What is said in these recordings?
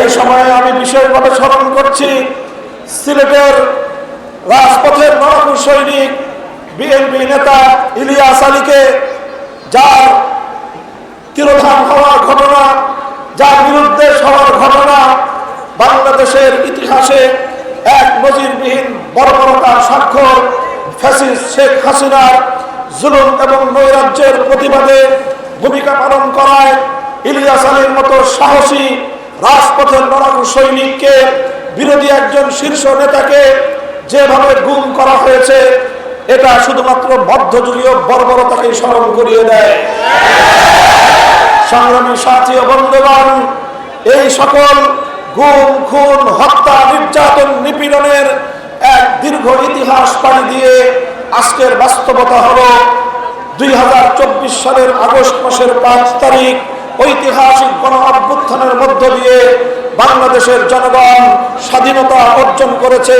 এই সময়ে আমি বিশেষভাবে স্মরণ করছি সিলেটের রাজপথের নরকুর সৈনিক, বিএনপি নেতা ইলিয়াস আলীকে, যার তিরোধান হওয়ার ঘটনা, যার বিরুদ্ধে হওয়ার ঘটনা, বাংলাদেশের ইতিহাসে এক নজিরবিহীন বর্বরতার স্বাক্ষর ফ্যাসিস্ট শেখ হাসিনার জুলুম এবং নৈরাজ্যের প্রতিবাদে ভূমিকা পালন করায় ইলিয়াস আলীর মতো সাহসী রাজপথের লড়াকু সৈনিককে, বিরোধী একজন শীর্ষ নেতাকে যেভাবে গুম করা হয়েছে, এটা শুধুমাত্র মধ্যযুগীয় বর্বরতাকে স্মরণ করিয়ে দেয়। সংগ্রামী সাথী ও বন্ধুগণ, এই সকল গুম, খুন, হত্যা, নির্যাতন, নিপীড়নের এক দীর্ঘ ইতিহাস পাড়ি দিয়ে আজকের বাস্তবতা হলো দুই সালের আগস্ট মাসের পাঁচ তারিখ। ঐতিহাসিক গণ অভ্যুত্থানের মধ্য দিয়ে বাংলাদেশের জনগণ স্বাধীনতা অর্জন করেছে,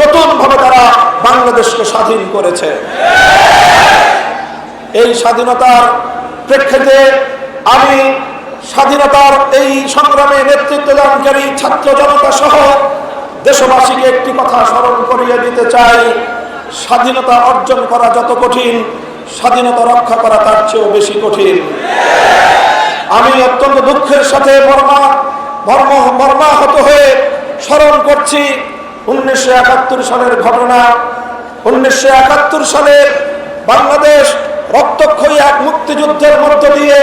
নতুনভাবে তারা বাংলাদেশকে স্বাধীন করেছে। এই স্বাধীনতার প্রেক্ষিতে আমি স্বাধীনতার এই সংগ্রামে নেতৃত্ব দানকারী ছাত্র জনতা সহ দেশবাসীকে একটি কথা স্মরণ করিয়ে দিতে চাই। স্বাধীনতা অর্জন করা যত কঠিন, স্বাধীনতা রক্ষা করা তার চেয়েও বেশি কঠিন। আমি অত্যন্ত দুঃখের সাথে মর্মা, মর্ম, মর্মাহত হয়ে স্মরণ করছি উনিশশো একাত্তর সালের ঘটনা। উনিশশো একাত্তর সালে বাংলাদেশ রক্তক্ষয়ী এক মুক্তিযুদ্ধের মধ্য দিয়ে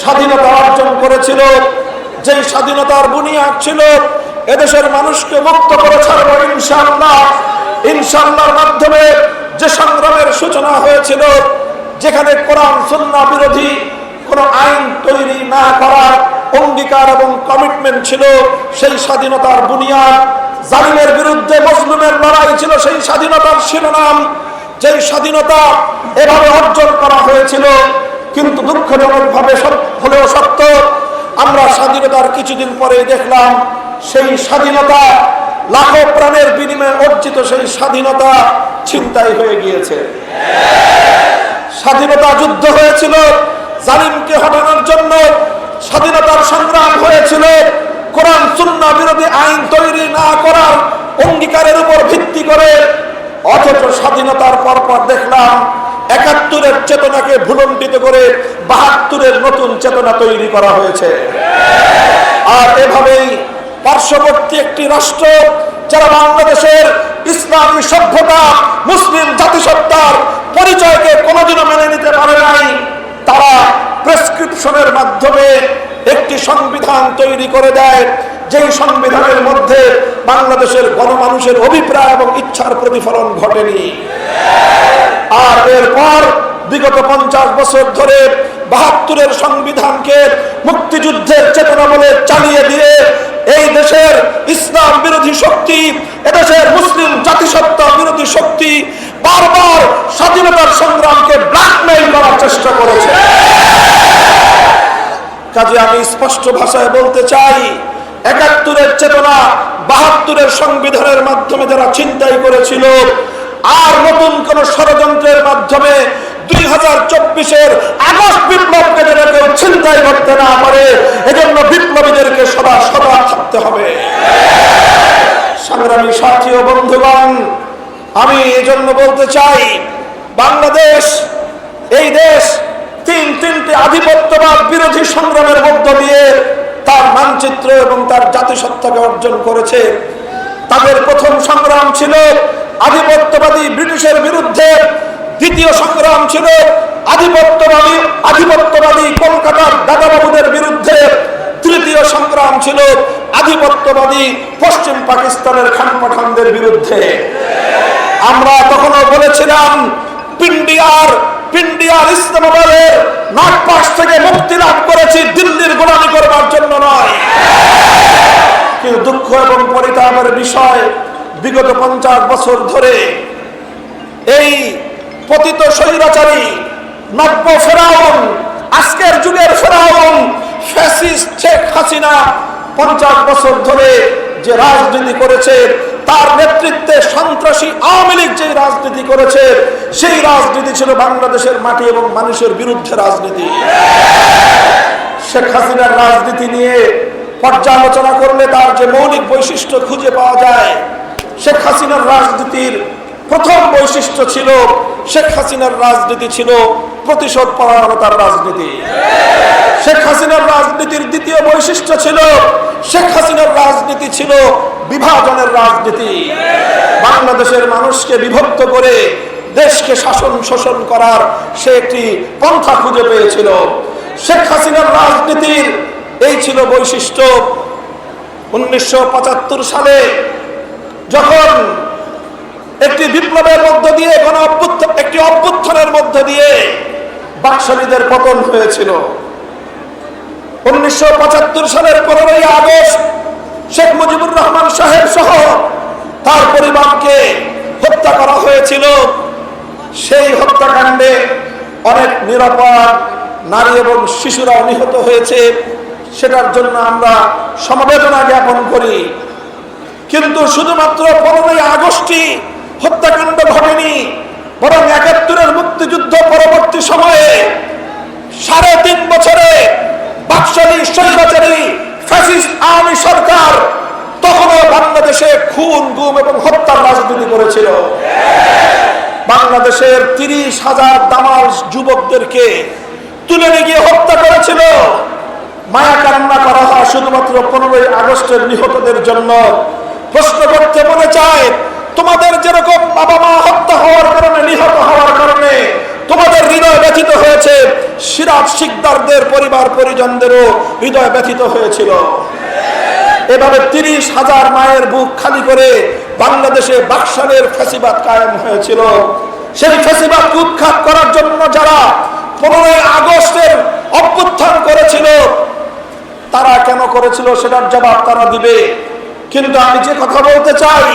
স্বাধীনতা অর্জন করেছিল। যেই স্বাধীনতার বুনিয়াদ ছিল, এদেশের মানুষকে মুক্ত করে ছাড়বো ইনশাআল্লাহ। ইনশাআল্লাহর মাধ্যমে যে সংগ্রামের সূচনা হয়েছিল, যেখানে কোরআন সুন্না বিরোধী কোন আইন তৈরি না করার অঙ্গীকার এবং কমিটমেন্ট ছিল, সেই স্বাধীনতার বুনিয়াদ। জালিমের বিরুদ্ধে মজলুমের লড়াই ছিল, সেই স্বাধীনতার শিরোনাম। যে স্বাধীনতা এভাবে অর্জন করা হয়েছিল, কিন্তু দুঃখজনকভাবে সত- হলেও সত্য, আমরা স্বাধীনতার কিছুদিন পরে দেখলাম, সেই স্বাধীনতা লাখো প্রাণের বিনিময়ে অর্জিত সেই স্বাধীনতা ছিনতাই হয়ে গিয়েছে। স্বাধীনতা যুদ্ধ হয়েছিল জালিমকে হটানোর জন্য স্বাধীনতার সংগ্রাম হয়েছিল। কোরআন সুন্না বিরোধী আইন তৈরি না করার অঙ্গীকারের উপর ভিত্তি করে অথচ স্বাধীনতার পরপর দেখলাম একাত্তরের চেতনাকে ভুলণ্ডিত করে বাহাত্তরের নতুন চেতনা তৈরি করা হয়েছে। আর এভাবেই পার্শ্ববর্তী একটি রাষ্ট্র, যারা বাংলাদেশের ইসলামী সভ্যতা, মুসলিম জাতিসত্তার পরিচয়কে কোনোদিনও মেনে নিতে পারে নাই তারা প্রেসক্রিপশনের মাধ্যমে একটি সংবিধান তৈরি করে দেয়, যেই সংবিধানের মধ্যে বাংলাদেশের গণমানুষের অভিপ্রায় এবং ইচ্ছার প্রতিফলন ঘটেনি। আর এরপর বিগত পঞ্চাশ বছর ধরে বাহাত্তরের সংবিধানকে মুক্তিযুদ্ধের চেতনা বলে চালিয়ে দিয়ে এই দেশের ইসলাম বিরোধী শক্তি, এদেশের মুসলিম জাতিসত্তা বিরোধী শক্তি বারবার স্বাধীনতার সংগ্রামকে ব্ল্যাকমেইল করার চেষ্টা করেছে। কাজে আমি স্পষ্ট ভাষায় বলতে চাই, একাত্তরের চেতনা বাহাত্তরের সংবিধানের মাধ্যমে যারা চিন্তাই করেছিল, আর নতুন কোন ষড়যন্ত্রের মাধ্যমে দুই হাজার চব্বিশের আগস্ট বিপ্লবকে যেন কেউ চিন্তাই করতে না পারে, এজন্য বিপ্লবীদেরকে সদা সদা থাকতে হবে। সংগ্রামী সাথী ও বন্ধুগণ আমি এজন্য বলতে চাই, বাংলাদেশ, এই দেশ তিন তিনটি আধিপত্যবাদ বিরোধী সংগ্রামের মধ্য দিয়ে তার মানচিত্র এবং তার জাতিসত্তাকে অর্জন করেছে। তাদের প্রথম সংগ্রাম ছিল আধিপত্যবাদী ব্রিটিশের বিরুদ্ধে, দ্বিতীয় সংগ্রাম ছিল আধিপত্যবাদী আধিপত্যবাদী কলকাতার দাদাবাবুদের বিরুদ্ধে, তৃতীয় সংগ্রাম ছিল আধিপত্যবাদী পশ্চিম পাকিস্তানের খান পাঠানদের বিরুদ্ধে। আমরা তখনও বলেছিলাম, পিন্ডিয়ার পিন্ডিয়ার ইসলামাবাদের নাগপাশ থেকে মুক্তি লাভ করেছি, দিল্লির গোলামি করবার জন্য নয়। কিন্তু দুঃখ এবং পরিতাপের বিষয় বিগত পঞ্চাশ বছর ধরে এই পতিত স্বৈরাচারী নব্য ফেরাউন, আজকের যুগের ফেরাউন, ফ্যাসিস্ট শেখ হাসিনা পঞ্চাশ বছর ধরে যে রাজনীতি করেছে তার নেতৃত্বে সন্ত্রাসী আওয়ামী লীগ যে রাজনীতি করেছে, সেই রাজনীতি ছিল বাংলাদেশের মাটি এবং মানুষের বিরুদ্ধে রাজনীতি। শেখ হাসিনার রাজনীতি নিয়ে পর্যালোচনা করলে তার যে মৌলিক বৈশিষ্ট্য খুঁজে পাওয়া যায়, শেখ হাসিনার রাজনীতির প্রথম বৈশিষ্ট্য ছিল শেখ হাসিনার রাজনীতি ছিল প্রতিশোধ পরায়ণতার রাজনীতি। শেখ হাসিনার রাজনীতির দ্বিতীয় বৈশিষ্ট্য ছিল শেখ হাসিনার রাজনীতি ছিল বিভাজনের রাজনীতি। বাংলাদেশের মানুষকে বিভক্ত করে দেশকে শাসন শোষণ করার সে একটি পন্থা খুঁজে পেয়েছিল। শেখ হাসিনার রাজনীতির এই ছিল বৈশিষ্ট্য। উনিশশো পঁচাত্তর সালে যখন একটি বিপ্লবের মধ্য দিয়ে কোন একটি অভ্যুত্থানের মধ্য দিয়ে বাকশালীদের পতন হয়েছিল। উনিশশো পঁচাত্তর সালের পনেরোই আগস্ট শেখ মুজিবুর রহমান সাহেব সহ তার পরিবারকে হত্যা করা হয়েছিল। সেই হত্যাকাণ্ডে অনেক নিরাপদ নারী এবং শিশুরা নিহত হয়েছে। সেটার জন্য আমরা সমবেদনা জ্ঞাপন করি। কিন্তু শুধুমাত্র পনেরোই আগস্টই হত্যাকাণ্ড ঘটেনি, বরং একাত্তরের মুক্তিযুদ্ধ পরবর্তী সময়ে সাড়ে তিন বছরে বাকশালী স্বৈরাচারী ফ্যাসিস্ট আওয়ামী সরকার তখনও বাংলাদেশে খুন, গুম এবং হত্যার রাজনীতি করেছিল। বাংলাদেশের তিরিশ হাজার দামাল যুবকদেরকে তুলে নিয়ে গিয়ে হত্যা করেছিল। মায়া কান্না করা হয় শুধুমাত্র পনেরোই আগস্টের নিহতদের জন্য। প্রশ্ন করতে মনে চায় তোমাদের যেরকম বাবা মা হত্যা হওয়ার কারণে, নিহত হওয়ার কারণে তোমাদের হৃদয় ব্যথিত হয়েছে, সিরাজ শিকদারদের পরিবার পরিজনদেরও হৃদয় ব্যথিত হয়েছিল। এভাবে তিরিশ হাজার মায়ের বুক খালি করে বাংলাদেশে বাকশালের ফেসিবাদ কায়েম হয়েছিল। সেই ফেসিবাদ উৎখাত করার জন্য যারা পনেরোই আগস্টের অভ্যুত্থান করেছিল, তারা কেন করেছিল সেটার জবাব তারা দিবে। কিন্তু আমি যে কথা বলতে চাই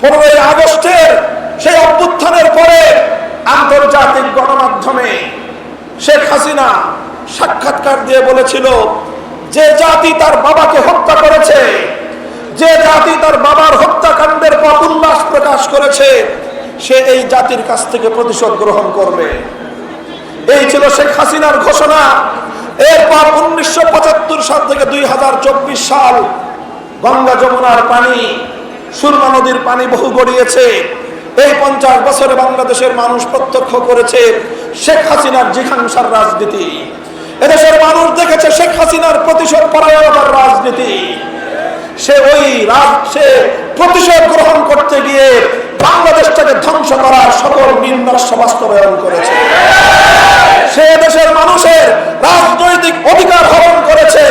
পনেরোই আগস্টের সেই অভ্যুত্থানের পরে আন্তর্জাতিক গণমাধ্যমে শেখ হাসিনা সাক্ষাৎকার দিয়ে বলেছিল, যে জাতি তার বাবাকে হত্যা করেছে, যে জাতি তার বাবার হত্যাকাণ্ডের পর উল্লাস প্রকাশ করেছে, সে এই জাতির কাছ থেকে প্রতিশোধ গ্রহণ করবে। এই ছিল শেখ হাসিনার ঘোষণা। এরপর উনিশশো পঁচাত্তর সাল থেকে দুই হাজার চব্বিশ সাল গঙ্গা যমুনার পানি সুরমা নদীর পানি বহু গড়িয়েছে। এই পঞ্চাশ বছরে বাংলাদেশের মানুষ প্রত্যক্ষ করেছে শেখ হাসিনার জিঘাংসার রাজনীতি। এদেশের মানুষ দেখেছে শেখ হাসিনার প্রতিশোধ পরায়ণতার রাজনীতি। সে ওই সে প্রতিশোধ গ্রহণ করতে গিয়ে বাংলাদেশটাকে ধ্বংস করার সকল নির্দর্শ বাস্তবায়ন করেছে। সে দেশের মানুষের রাজনৈতিক অধিকার হরণ করেছে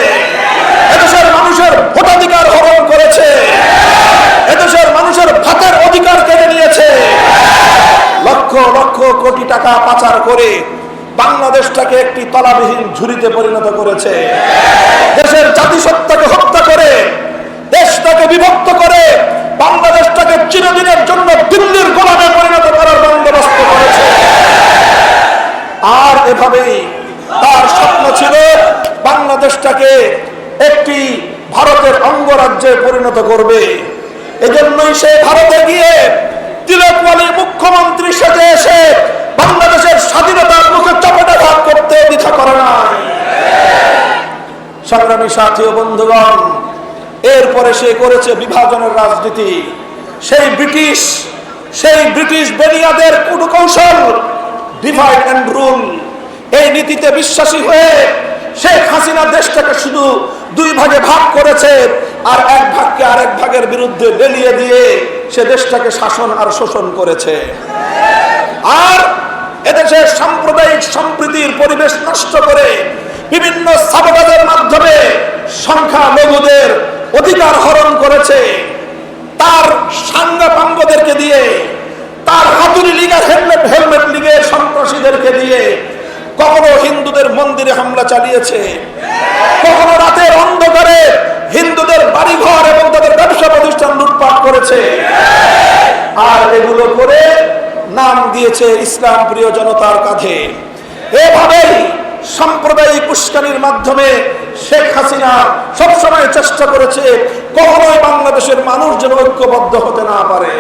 এদেশের মানুষের ভোটাধিকার হরণ করেছে এদেশের মানুষের ভাতের অধিকার কেড়ে নিয়েছে লক্ষ লক্ষ কোটি টাকা পাচার করে বাংলাদেশটাকে একটি তলাবিহীন ঝুড়িতে পরিণত করেছে। দেশের জাতিসত্তাকে হত্যা করে, দেশটাকে বিভক্ত করে, বাংলাদেশটাকে চিরদিনের জন্য দিল্লির গোলামে পরিণত করার বন্দোবস্ত করেছে। আর এভাবেই তার স্বপ্ন ছিল বাংলাদেশটাকে একটি ভারতের অঙ্গরাজ্যে পরিণত করবে। এজন্যই সে ভারতে গিয়ে তিলকওয়ালি মুখ্যমন্ত্রীর সাথে এসে বাংলাদেশের স্বাধীনতার মুখে চপটাঘাত করতে দ্বিধা করে নাই সংগ্রামী সাথী বন্ধুগণ, এরপরে সে করেছে বিভাজনের রাজনীতি। সেই ব্রিটিশ সেই ব্রিটিশ বেনিয়াদের কুটকৌশল ডিভাইড অ্যান্ড রুল এই নীতিতে বিশ্বাসী হয়ে শেখ হাসিনা দেশটাকে শুধু দুই ভাগে ভাগ করেছে আর এক ভাগকে আরেক ভাগের বিরুদ্ধে বেলিয়ে দিয়ে সে দেশটাকে শাসন আর শোষণ করেছে। আর এদেশের সাম্প্রদায়িক সম্প্রীতির পরিবেশ নষ্ট করে বিভিন্ন সাবকাজের মাধ্যমে সংখ্যা লঘুদের অধিকার হরণ করেছে। তার সাঙ্গা পাঙ্গদেরকে দিয়ে, তার হাতুড়ি লীগের হেলমেট হেলমেট লীগের সন্ত্রাসীদেরকে দিয়ে কখনো হিন্দুদের মন্দিরে হামলা চালিয়েছে। কখনো রাতের অন্ধকারে হিন্দুদের বাড়িঘর এবং তাদের ব্যবসা প্রতিষ্ঠান লুটপাট করেছে। আর এগুলো করে নাম দিয়েছে ইসলাম প্রিয় জনতার কাঁধে। এভাবেই সাম্প্রদায়িক উস্কানির মাধ্যমে শেখ হাসিনা সবসময় চেষ্টা করেছে কখনোই বাংলাদেশের মানুষ যেন ঐক্যবদ্ধ হতে না পারে।